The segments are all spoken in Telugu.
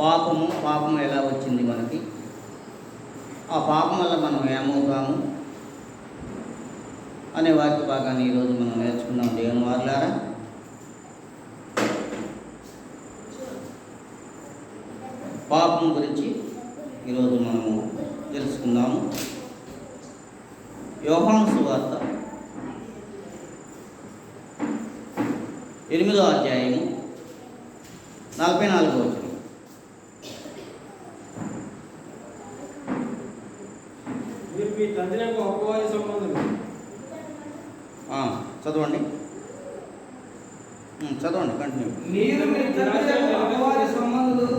పాపము పాపం ఎలా వచ్చింది మనకి? ఆ పాపం వల్ల మనం ఏమవుతాము? అనే వాక్య భాగాన్ని ఈరోజు మనం నేర్చుకుందాం దేవుని వారులారా? పాపం గురించి ఈరోజు మనము తెలుసుకుందాము. యోహాను సువార్త ఎనిమిదో అధ్యాయము నలభై నాలుగో వచ్చిన మీరు మీ అపవాది చదవండి. చదవండి కంటిన్యూ. మీరు మీ తండ్రి అపవాది సంబంధులు.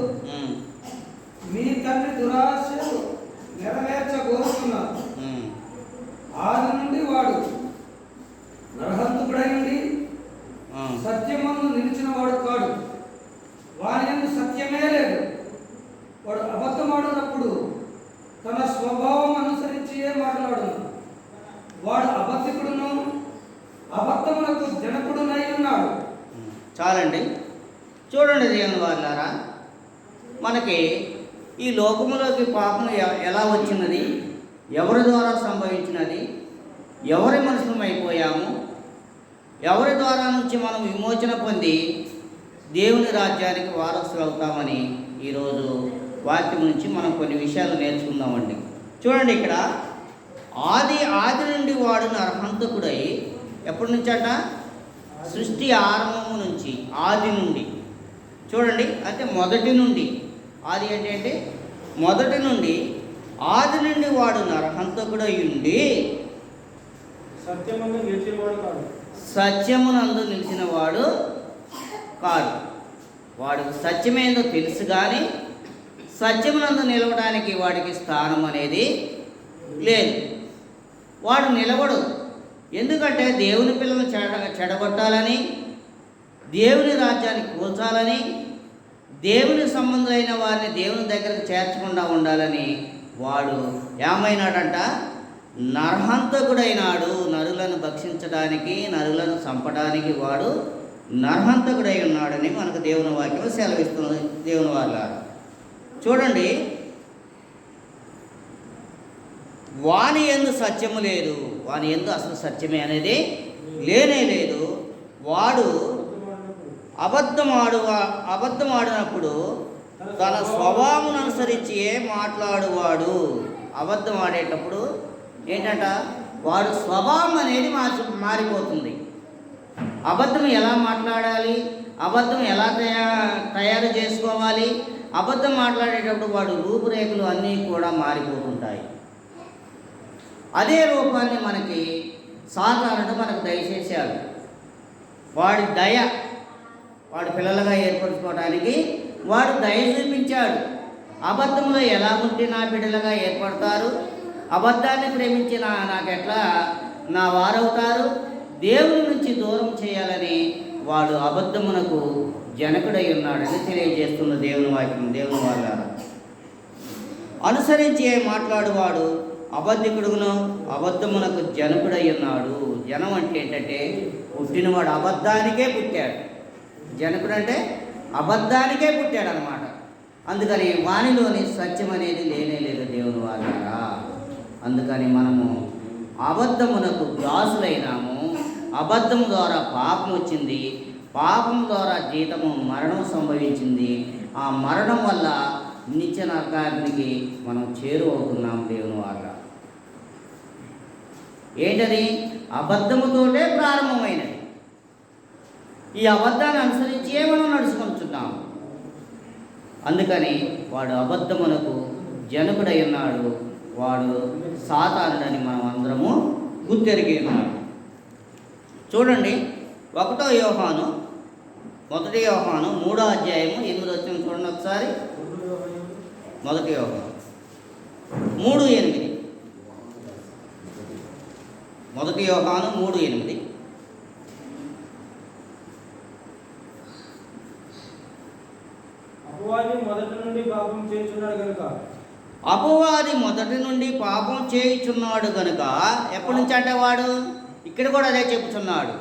మీ తండ్రి దురాశ నెరవేర్చగోరుతున్నారు ఉమ్, ఆది నుండి వాడు నరహంతుకుడై ఉండి ఆ, సత్యమందు నిలిచిన వాడు కాడు వాని యందు సత్యమే లేదు వాడు అబద్ధమాడినప్పుడు తన స్వభావం అనుసరించి మాట్లాడును వాడు అబద్ధికుడును అబద్ధమునకు ఉన్నాడు. చాలండి. చూడండి దేవుని వారులారా మనకి ఈ లోకములోకి పాపం ఎలా వచ్చినది? ఎవరి ద్వారా సంభవించినది? ఎవరి మనుషులం అయిపోయాము? ఎవరి ద్వారా నుంచి మనం విమోచన పొంది దేవుని రాజ్యానికి వారసులు అవుతామని ఈరోజు వాక్యం నుంచి మనం కొన్ని విషయాలు నేర్చుకుందామండి. చూడండి ఇక్కడ ఆది ఆది నుండి వాడు నరహంతకుడై ఎప్పటి నుంచి అట సృష్టి ఆరంభము నుంచి ఆది నుండి. చూడండి అంటే మొదటి నుండి. ఆది ఏంటంటే మొదటి నుండి ఆది నుండి వాడు నరహంతకుడై ఉండి సత్యమందు నిలిచినవాడు కాదు. సత్యమునందు నిలిచిన వాడు కాదు. వాడికి సత్యమేందో తెలుసు కానీ సత్యమునందు నిలవడానికి వాడికి స్థానం అనేది లేదు. వాడు నిలవడు. ఎందుకంటే దేవుని పిల్లలు చెడ చెడగొట్టాలని దేవుని రాజ్యాన్ని కూల్చాలని దేవుని సంబంధులైన వారిని దేవుని దగ్గరకు చేర్చకుండా ఉండాలని వాడు ఏమైనాడంట? నరహంతకుడైనాడు. నరులను భక్షించడానికి నరులను చంపడానికి వాడు నరహంతకుడై ఉన్నాడని మనకు దేవుని వాక్యం సెలవిస్తుంది దేవుని వాళ్ళ చూడండి. వాని ఎందు సత్యము లేదు. వాని ఎందు అసలు సత్యమే అనేది లేనే లేదు. వాడు అబద్ధమాడినప్పుడు అబద్ధమాడు అబద్ధమాడినప్పుడు తన స్వభావం అనుసరించి ఏ మాట్లాడువాడు. అబద్ధం ఆడేటప్పుడు ఏంటంట? వాడు స్వభావం అనేది మార్చి మారిపోతుంది. అబద్ధం ఎలా మాట్లాడాలి? అబద్ధం ఎలా తయా తయారు చేసుకోవాలి? అబద్ధం మాట్లాడేటప్పుడు వాడు రూపురేఖలు అన్నీ కూడా మారిపోతుంటాయి. అదే రూపాన్ని మనకి సాధారణ మనకు దయచేశాడు వాడి దయ వాడి పిల్లలుగా ఏర్పరచుకోవడానికి వాడు దయ చూపించాడు. అబద్ధంలో ఎలా ఉంటే నా బిడ్డలుగా ఏర్పడతారు? అబద్ధాన్ని ప్రేమించిన నాకెట్లా నా వారవుతారు? దేవుని నుంచి దూరం చేయాలని వాడు అబద్ధమునకు జనకుడై ఉన్నాడని తెలియజేస్తున్న దేవుని వాక్యం దేవుని వాళ్ళ అనుసరించి మాట్లాడువాడు అబద్ధికుడును అబద్ధమునకు జనకుడై ఉన్నాడు. జనం అంటే ఏంటంటే పుట్టినవాడు అబద్ధానికే పుట్టాడు. జనకుడు అంటే అబద్ధానికే పుట్టాడు అనమాట అందుకని వానిలోని సత్యం అనేది లేనే లేదు దేవుని వాళ్ళారా అందుకని మనము అబద్ధమునకు దాసులైనాము. అబద్ధం ద్వారా పాపం వచ్చింది. పాపం ద్వారా జీతము మరణం సంభవించింది. ఆ మరణం వల్ల నిత్య నరకానికి మనం చేరువవుతున్నాం దేవుని వాళ్ళ ఏంటది? అబద్ధముతోటే ప్రారంభమైనది. ఈ అబద్ధాన్ని అనుసరించే మనం నడుచుకుంటున్నాం. అందుకని వాడు అబద్ధమునకు జనకుడై ఉన్నాడు. వాడు సాతానుడని మనం అందరము గుర్తెరిగి ఉన్నాడు చూడండి ఒకటో యోహాను మొదటి యోహాను మూడో అధ్యాయము ఎనిమిది వచ్చిన చూడండి ఒకసారి. మొదటి యోహాను మూడు ఎనిమిది. మొదటి యోహాను మూడు ఎనిమిది. అపవాది మొదటి నుండి పాపం చేస్తున్నాడు కనుక అపవాది మొదటి నుండి పాపం చేయుచున్నాడు గనుక ఎప్పటి నుంచి అంటే వాడు? ఇక్కడ కూడా అదే చెప్పుచున్నాడు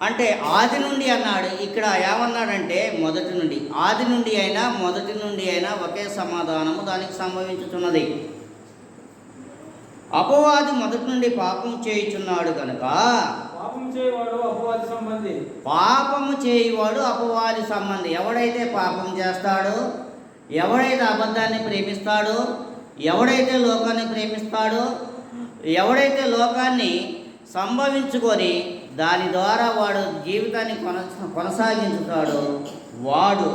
అంటే ఆది నుండి అన్నాడు. ఇక్కడ ఏమన్నాడంటే మొదటి నుండి. ఆది నుండి అయినా మొదటి నుండి అయినా ఒకే సమాధానము దానికి సంభవించుతున్నది అపవాది మొదటి నుండి పాపం చేయుచున్నాడు కనుక పాపం చేయవాడు అపవాది సంబంధి. పాపము చేయువాడు అపవాది సంబంధి. ఎవడైతే పాపం చేస్తాడో ఎవడైతే అబద్ధాన్ని ప్రేమిస్తాడో ఎవడైతే లోకాన్ని ప్రేమిస్తాడో ఎవడైతే లోకాన్ని సంభవించుకొని దాని ద్వారా వాడు జీవితాన్ని కొన కొనసాగించుతాడో వాడు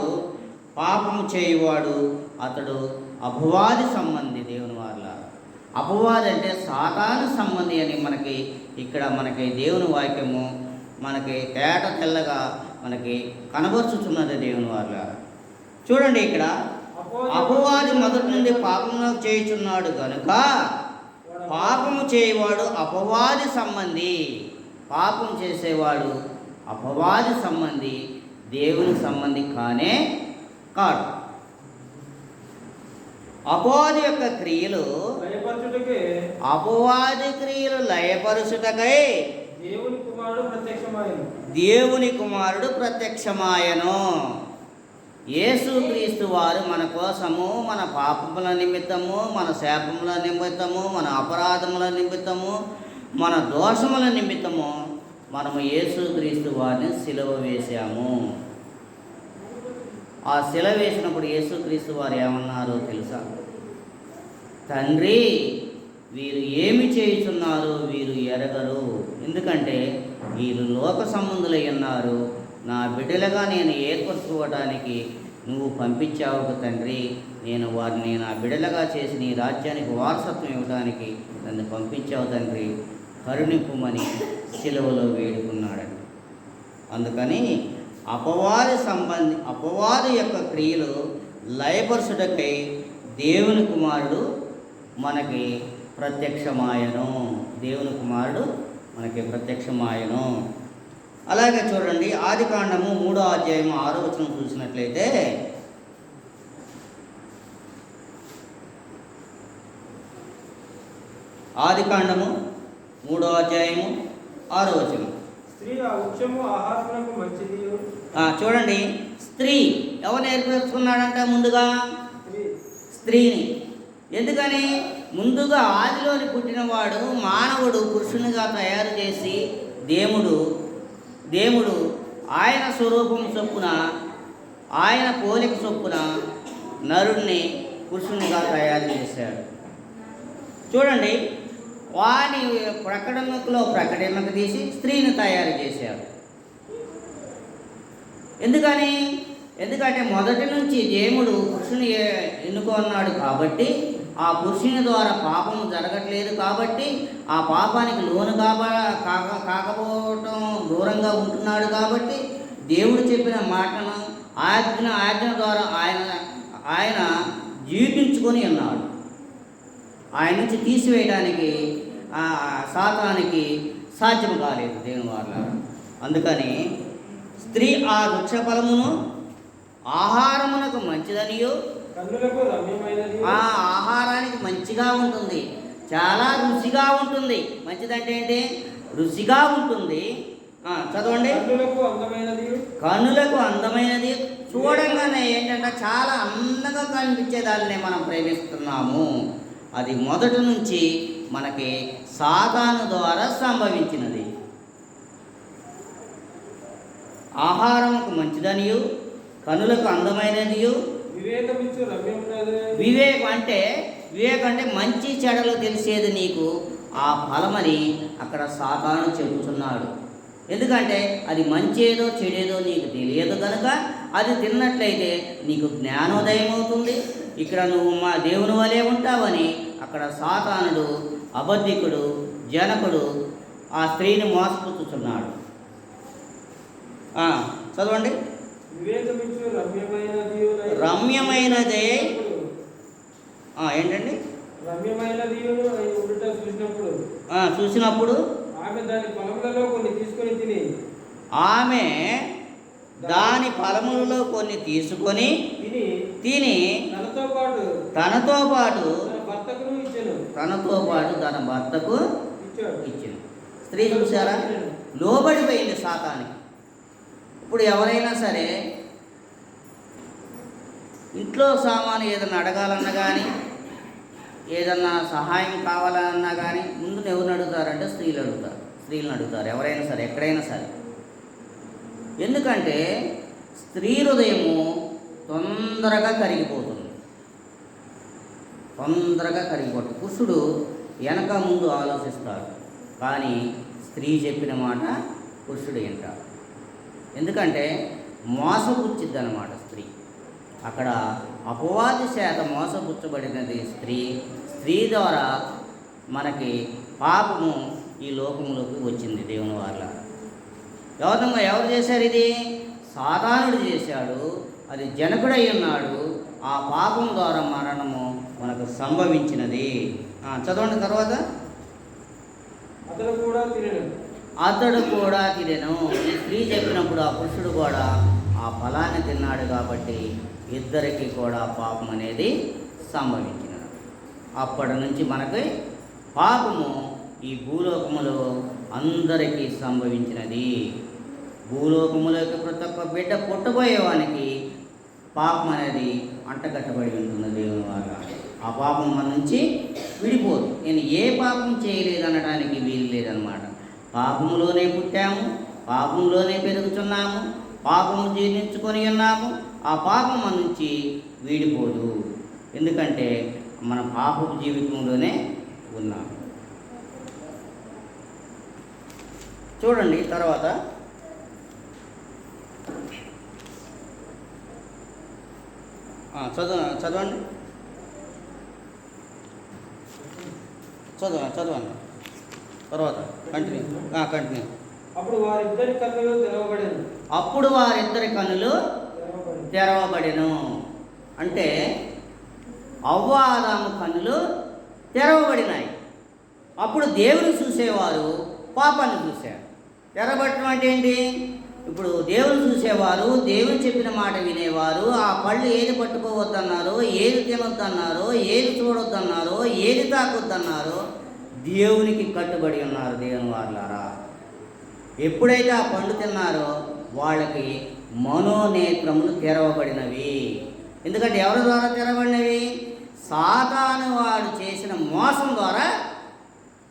పాపము చేయువాడు అతడు అపవాది సంబంధి దేవుని వాళ్ళ అపవాది అంటే సాతాను సంబంధి అని మనకి ఇక్కడ మనకి దేవుని వాక్యము మనకి తేట తెల్లగా మనకి కనబరుచుతున్నది దేవుని వాళ్ళ చూడండి ఇక్కడ అపవాది మొదటి నుండి పాపంలో చేయుచున్నాడు కనుక పాపము చేయవాడు అపవాది సంబంధి. పాపం చేసేవాడు అపవాది సంబంధి దేవుని సంబంధి కానే కాడు. అపవాది యొక్క క్రియలు అపవాది క్రియలు లయపరుచుటకై దేవుని కుమారుడు ప్రత్యక్షమైన దేవుని కుమారుడు ప్రత్యక్షమాయను. యేసుక్రీస్తు వారు మన కోసము మన పాపముల నిమిత్తము మన శాపముల నిమిత్తము మన అపరాధముల నిమిత్తము మన దోషముల నిమిత్తము మనము యేసుక్రీస్తు వారిని సిలువ వేశాము. ఆ శిల వేసినప్పుడు యేసుక్రీస్తు వారు ఏమన్నారో తెలుసా? తండ్రి వీరు ఏమి చేయుచున్నారో వీరు ఎరగరు. ఎందుకంటే వీరు లోక సంబంధులై ఉన్నారు. నా బిడ్డలుగా నేను ఏర్పరచుకోవడానికి నువ్వు పంపించావు ఒక తండ్రి? నేను వారిని నా బిడ్డలుగా చేసి నీ రాజ్యానికి వారసత్వం ఇవ్వడానికి నన్ను పంపించావు తండ్రి. కరుణింపుమని సెలవులో వేడుకున్నాడండి అందుకని అపవాది సంబంధి అపవాది యొక్క క్రియలు లయపరుచుటకై దేవుని కుమారుడు మనకి ప్రత్యక్షమాయను. దేవుని కుమారుడు మనకి ప్రత్యక్షమాయను. అలాగే చూడండి ఆది కాండము మూడో అధ్యాయము ఆరో వచనం చూసినట్లయితే ఆది కాండము మూడో అధ్యాయము ఆరో వచనం. స్త్రీ ఆ వృక్షము ఆహారమునకు మంచిది. ఆ, చూడండి. స్త్రీ ఎవరు ఏర్పరచుకున్నాడంట ముందుగా? స్త్రీ. స్త్రీని. ఎందుకని? ముందుగా ఆదిలోని పుట్టినవాడు మానవుడు పురుషునిగా తయారు చేసి దేవుడు దేవుడు ఆయన స్వరూపం చొప్పున ఆయన పోలిక చొప్పున నరుణ్ణి పురుషునిగా తయారు చేశాడు. చూడండి. వాని ప్రకటనలో ప్రకటనకు తీసి స్త్రీని తయారు చేశారు. ఎందుకని? ఎందుకంటే మొదటి నుంచి దేవుడు పురుషుని ఎన్నుకున్నాడు కాబట్టి ఆ పురుషుని ద్వారా పాపము జరగట్లేదు కాబట్టి ఆ పాపానికి లోను కాబ కాక కాకపోవటం దూరంగా ఉంటున్నాడు కాబట్టి దేవుడు చెప్పిన మాటను ఆజ్ఞ ఆజ్ఞ ద్వారా ఆయన ఆయన జీవించుకొని ఉన్నాడు. ఆయన నుంచి తీసివేయడానికి ఆ సాతానికి సాధ్యం కాలేదు దేవుని వాళ్ళ అందుకని స్త్రీ ఆ వృక్ష ఫలమును ఆహారమునకు మంచిదనియో ఆ ఆహారానికి మంచిగా ఉంటుంది. చాలా రుచిగా ఉంటుంది. మంచిదంటే ఏంటి? రుచిగా ఉంటుంది. చదవండి. కన్నులకు అందమైనది. కన్నులకు అందమైనది. చూడంగానే ఏంటంటే చాలా అందంగా కనిపించేదాన్ని మనం ప్రేమిస్తున్నాము. అది మొదటి నుంచి మనకి సాధాను ద్వారా సంభవించినది. ఆహారముకు మంచిదనియు కనులకు అందమైనదియు. వివేకం అంటే వివేకం అంటే మంచి చెడలు తెలిసేది నీకు. ఆ ఫలమని అక్కడ సాతాను చెబుతున్నాడు. ఎందుకంటే అది మంచేదో చెడేదో నీకు తెలియదు కనుక అది తిన్నట్లయితే నీకు జ్ఞానోదయం అవుతుంది ఇక్కడ నువ్వు మా దేవుని వలె ఉంటావని అక్కడ సాతానుడు అబద్ధికుడు జనకుడు ఆ స్త్రీని మోసపుచ్చుతున్నాడు చదవండి. రమ్యమైనది ఏంటండి? చూసినప్పుడు. ఆమె దాని పొలములలో కొన్ని తీసుకొని తిని ఆమె దాని ఫలములలో కొన్ని తీసుకొని తిని తిని తనతో పాటు తనతో పాటు ఇచ్చాను. తనతో పాటు తన భర్తకు ఇచ్చింది స్త్రీ చూసారా. లోబడిపోయింది సాతానికి. ఇప్పుడు ఎవరైనా సరే ఇంట్లో సామాను ఏదైనా అడగాలన్నా కానీ ఏదన్నా సహాయం కావాలన్నా కానీ ముందు ఎవరిని అడుగుతారంటే స్త్రీలు అడుగుతారు. స్త్రీలను అడుగుతారు. ఎవరైనా సరే ఎక్కడైనా సరే. ఎందుకంటే స్త్రీ హృదయము తొందరగా కరిగిపోతుంది. తొందరగా కరిగిపోతుంది. పురుషుడు వెనక ముందు ఆలోచిస్తాడు. కానీ స్త్రీ చెప్పిన మాట పురుషుడు వింటాడు. ఎందుకంటే మోసపుచ్చిద్దనమాట స్త్రీ. అక్కడ అపవాది చేత మోసపుచ్చబడినది స్త్రీ. స్త్రీ ద్వారా మనకి పాపము ఈ లోకములోకి వచ్చింది దేవుని వాళ్ళ ఎవరమ్మా ఎవరు చేశారు ఇది? సాధారణుడు చేశాడు. అది జనకుడై ఉన్నాడు ఆ పాపం ద్వారా మరణము మనకు సంభవించినది. చదవండి తర్వాత. అతడు కూడా తినను. అతడు కూడా తినెను. స్త్రీ చెప్పినప్పుడు ఆ పురుషుడు కూడా ఆ ఫలాన్ని తిన్నాడు కాబట్టి ఇద్దరికి కూడా పాపం అనేది సంభవించినది. అప్పటి నుంచి మనకి పాపము ఈ భూలోకములో అందరికీ సంభవించినది. భూలోకములోకి ప్రతి ఒక్క బిడ్డ పుట్టబోయేవానికి పాపం అనేది అంటగట్టబడి ఉంటుంది దేవుని వల్ల ఆ పాపం మన నుంచి విడిపోదు. నేను ఏ పాపం చేయలేదు అనడానికి వీలు లేదనమాట. పాపంలోనే పుట్టాము పాపంలోనే పెరుగుతున్నాము పాపము జీర్ణించుకొని ఉన్నాము ఆ పాపం మన నుంచి వీడిపోదు. ఎందుకంటే మన పాపపు జీవితంలోనే ఉన్నాము. చూడండి తర్వాత ఆ, చదువు చదవండి. చదవ చదవండి. తర్వాత కంటిన్యూ కంటిన్యూ అప్పుడు వారిద్దరి కన్నులు తెరవబడింది అప్పుడు వారిద్దరి కన్నులు తెరవబడెను. అంటే అవ్వ ఆదాము కన్నులు తెరవబడినాయి. అప్పుడు దేవుని చూసేవారు పాపాన్ని చూశారు. తెరవబడటం అంటే ఏంటి? ఇప్పుడు దేవుని చూసేవారు దేవుని చెప్పిన మాట వినేవారు ఆ పళ్ళు ఏది పట్టుకోవద్దన్నారో ఏది తినొద్దన్నారో ఏది చూడొద్దన్నారో ఏది తాకొద్దన్నారో దేవునికి కట్టుబడి ఉన్నారు దేవుని వారులారా. ఎప్పుడైతే ఆ పండు తిన్నారో వాళ్ళకి మనోనేత్రములు తెరవబడినవి. ఎందుకంటే ఎవరి ద్వారా తెరవబడినవి? సాతాను వాడు చేసిన మోసం ద్వారా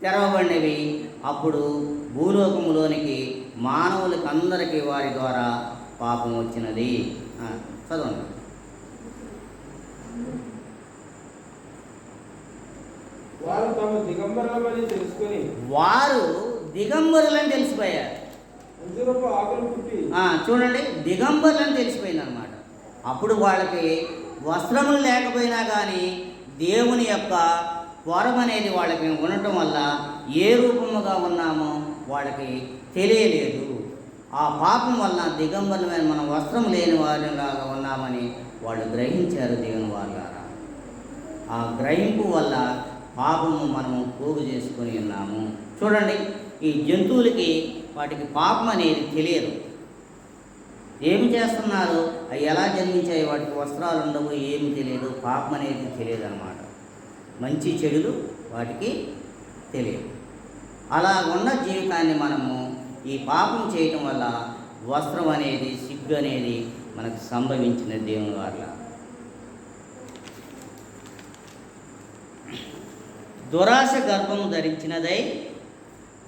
తెరవబడినవి. అప్పుడు భూలోకములోనికి మానవులకి అందరికీ వారి ద్వారా పాపం వచ్చినది. చదవండి. వారు తమ దిగంబరమని తెలుసుకొని వారు దిగంబరులని తెలిసిపోయారు. చూడండి దిగంబరులని తెలిసిపోయింది అనమాట అప్పుడు వాళ్ళకి వస్త్రములు లేకపోయినా కానీ దేవుని యొక్క వరం అనేది వాళ్ళకి ఉండటం వల్ల ఏ రూపముగా ఉన్నామో? వాళ్ళకి తెలియలేదు. ఆ పాపం వల్ల దిగంబరమైన మనం వస్త్రం లేని వారిలాగా ఉన్నామని వాళ్ళు గ్రహించారు దేవుని వాళ్ళారా ఆ గ్రహింపు వల్ల పాపము మనము పోగు చేసుకొని ఉన్నాము. చూడండి ఈ జంతువులకి వాటికి పాపం అనేది తెలియదు. ఏమి చేస్తున్నారు? అవి ఎలా జన్మించాయి? వాటికి వస్త్రాలు ఉండవు ఏమి తెలియదు పాపం అనేది తెలియదు అన్నమాట మంచి చెడులు వాటికి తెలియదు అలా ఉన్న జీవితాన్ని మనము ఈ పాపం చేయటం వల్ల వస్త్రం అనేది సిగ్గు అనేది మనకు సంభవించిన దేవుని వల్ల దురాశ గర్భము ధరించినదై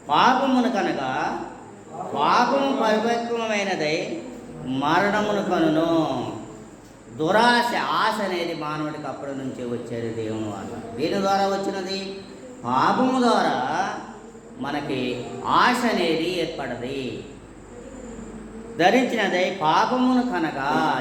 పాపమును కనుక పాపము పరిపక్వమైనదై మరణమును కనును. దురాశ ఆశ అనేది మానవుడికి అప్పటి నుంచే వచ్చేది దేవుని వల్ల దీని ద్వారా వచ్చినది? పాపము ద్వారా మనకి ఆశ అనేది ఏర్పడది. ధరించినదై పాపమును కనుక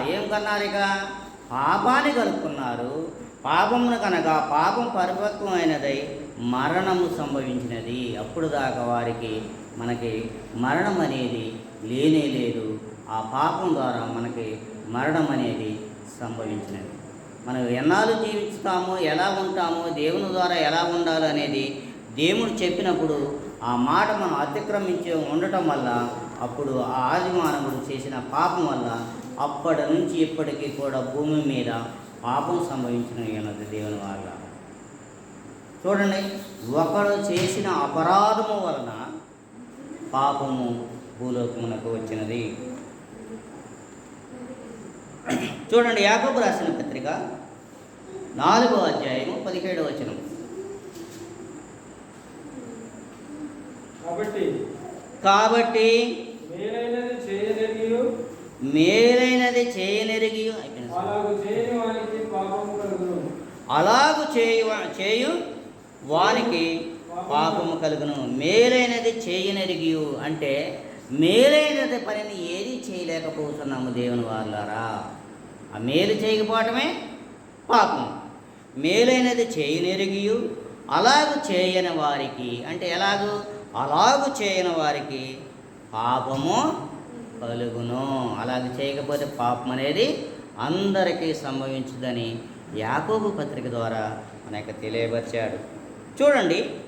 ఏం కన్నారు ఇక పాపాన్ని కలుపుకున్నారు. పాపమును కనుక పాపం పరిపక్వమైనదై మరణము సంభవించినది. అప్పుడు దాకా వారికి మనకి మరణం అనేది లేనే లేదు. ఆ పాపం ద్వారా మనకి మరణం అనేది సంభవించినది. మనం ఎన్నాళ్ళు జీవిస్తామో ఎలా ఉంటామో దేవుని ద్వారా ఎలా ఉండాలి అనేది దేవుడు చెప్పినప్పుడు ఆ మాట మనం అతిక్రమించి ఉండటం వల్ల అప్పుడు ఆ ఆదిమానవుడు చేసిన పాపం వల్ల అప్పటి నుంచి ఇప్పటికీ కూడా భూమి మీద పాపం సంభవించిన ఉన్నది దేవుని వల్ల చూడండి ఒకడు చేసిన అపరాధము వలన పాపము భూలోకమునకు వచ్చినది. చూడండి యాకబు రాసిన పత్రిక నాలుగో అధ్యాయము పదిహేడవ వచనం కాబట్టి కాబట్టి మేలైనది చేయదగియు మేలైనది. అలాగు చేయని వానికి పాపము కలుగును. అలాగు చేయు చేయు వానికి పాపము కలుగును. మేలైనది చేయనెరిగి అంటే మేలైనది పనిని ఏది చేయలేకపోతున్నాము దేవుని వాళ్ళారా ఆ మేలు చేయకపోవటమే పాపం మేలైనది చేయనెరిగి అలాగు చేయని వారికి అంటే ఎలాగు? అలాగు చేయని వారికి పాపము కలుగును. అలాగే చేయకపోతే పాపం అనేది అందరికీ సంభవించుదని యాకోబు పత్రిక ద్వారా మనకు తెలియపరిచాడు. చూడండి.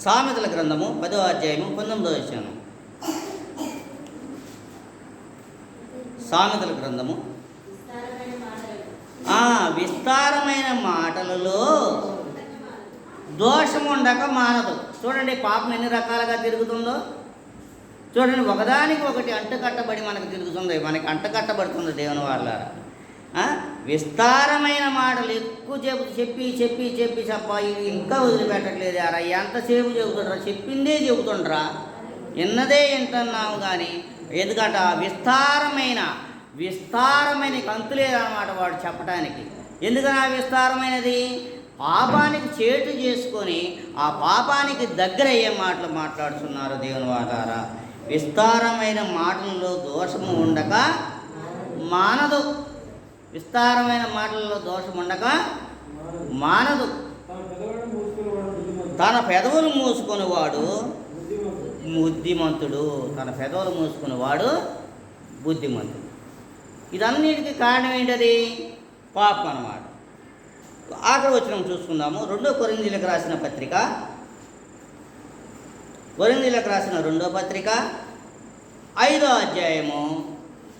సామెతల గ్రంథము పదో అధ్యాయము పంతొమ్మిదో వచ్చాను సామెతల గ్రంథము. ఆ, విస్తారమైన మాటలలో దోషం ఉండక మానదు చూడండి పాపం ఎన్ని రకాలుగా తిరుగుతుందో. చూడండి ఒకదానికి ఒకటి అంటుకట్టబడి మనకు తిరుగుతుంది. మనకి అంటకట్టబడుతుంది దేవుని వాళ్ళ విస్తారమైన మాటలు ఎక్కువ చెప్పు చెప్పి చెప్పి చెప్పి చెప్ప ఇది ఇంకా వదిలిపెట్టట్లేదు అరా ఎంతసేపు చెబుతుండ్రా? చెప్పిందే చెబుతుండ్రా. విన్నదే వింటున్నాము కానీ ఎందుకంట విస్తారమైన విస్తారమైన కంతు లేదన్నమాట వాడు చెప్పడానికి ఎందుకని ఆ విస్తారమైనది? పాపానికి చేటు చేసుకొని ఆ పాపానికి దగ్గర అయ్యే మాటలు మాట్లాడుతున్నారు దేవుని వాదారా విస్తారమైన మాటలలో దోషము ఉండక మానదు. విస్తారమైన మాటలలో దోషం ఉండక మానదు. తన పెదవులు మూసుకునేవాడు బుద్ధిమంతుడు. తన పెదవులు మూసుకునేవాడు బుద్ధిమంతుడు. ఇదన్నిటికీ కారణం ఏంటది? పాపం అన్నమాట. ఆఖరి వచ్చిన చూసుకుందాము. రెండో కొరిందీలకు రాసిన పత్రిక. కొరిందీలకు రాసిన రెండో పత్రిక. ఐదో అధ్యాయము.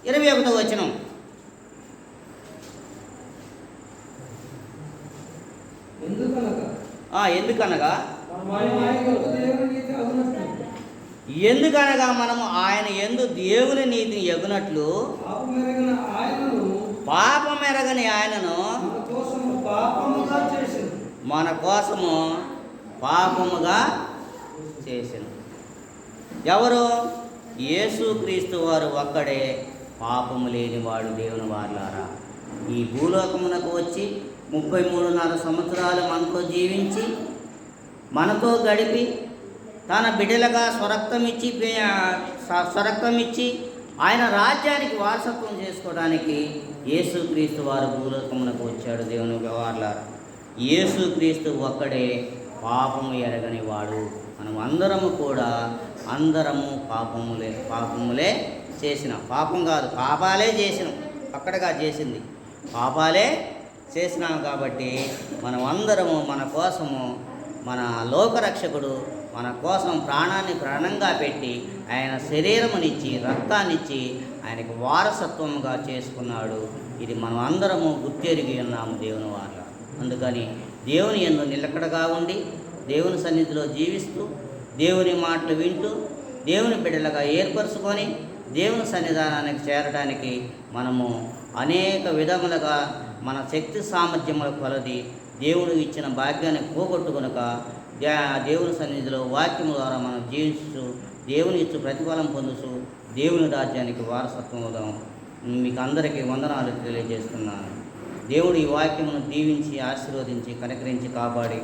ఇరవై ఒకటో వచనం. ఎందుకనగా? ఎందుకనగా? మనము ఆయన ఎందు దేవుని నీతిని ఎగునట్లు? పాపమెరగిన ఆయనను పాపముగా చేసింది మన కోసము పాపముగా చేసిన ఎవరు? యేసుక్రీస్తు వారు ఒక్కడే పాపము లేనివాడు దేవుని వారులారా. ఈ భూలోకమునకు వచ్చి ముప్పై మూడున్నర సంవత్సరాలు మనతో జీవించి మనతో గడిపి తన బిడ్డలుగా స్వరక్తం ఇచ్చి స్వరక్తం ఇచ్చి ఆయన రాజ్యానికి వారసత్వం చేసుకోవడానికి యేసుక్రీస్తు వారు భూలోకమునకు వచ్చాడు దేవుని వ్యవహారారు యేసుక్రీస్తు ఒక్కడే పాపము ఎరగని వాడు మనం అందరము కూడా అందరము పాపములే పాపములే చేసినాం. పాపం కాదు పాపాలే చేసినాం. అక్కడగా చేసింది. పాపాలే చేసినాం కాబట్టి మనం అందరము మన కోసము మన లోకరక్షకుడు మన కోసం ప్రాణాన్ని ప్రాణంగా పెట్టి ఆయన శరీరమునిచ్చి రక్తాన్నిచ్చి ఆయనకు వారసత్వముగా చేసుకున్నాడు. ఇది మనం అందరము గుర్తెరిగి ఉన్నాము దేవుని వాళ్ళ అందుకని దేవుని ఎందు నిలకడగా ఉండి దేవుని సన్నిధిలో జీవిస్తూ దేవుని మాటలు వింటూ దేవుని బిడ్డలుగా ఏర్పరచుకొని దేవుని సన్నిధానానికి చేరడానికి మనము అనేక విధములుగా మన శక్తి సామర్థ్యముల కొలది దేవుడు ఇచ్చిన భాగ్యాన్ని పోగొట్టుకునక దేవుని సన్నిధిలో వాక్యం ద్వారా మనం జీవిస్తూ దేవుని ఇచ్చు ప్రతిఫలం పొందుతూ దేవుని రాజ్యానికి వారసత్వం అవుదాం. మీకు అందరికీ వందనాలు తెలియజేస్తున్నాను. దేవుడు ఈ వాక్యమును దీవించి ఆశీర్వదించి కనకరించి కాపాడి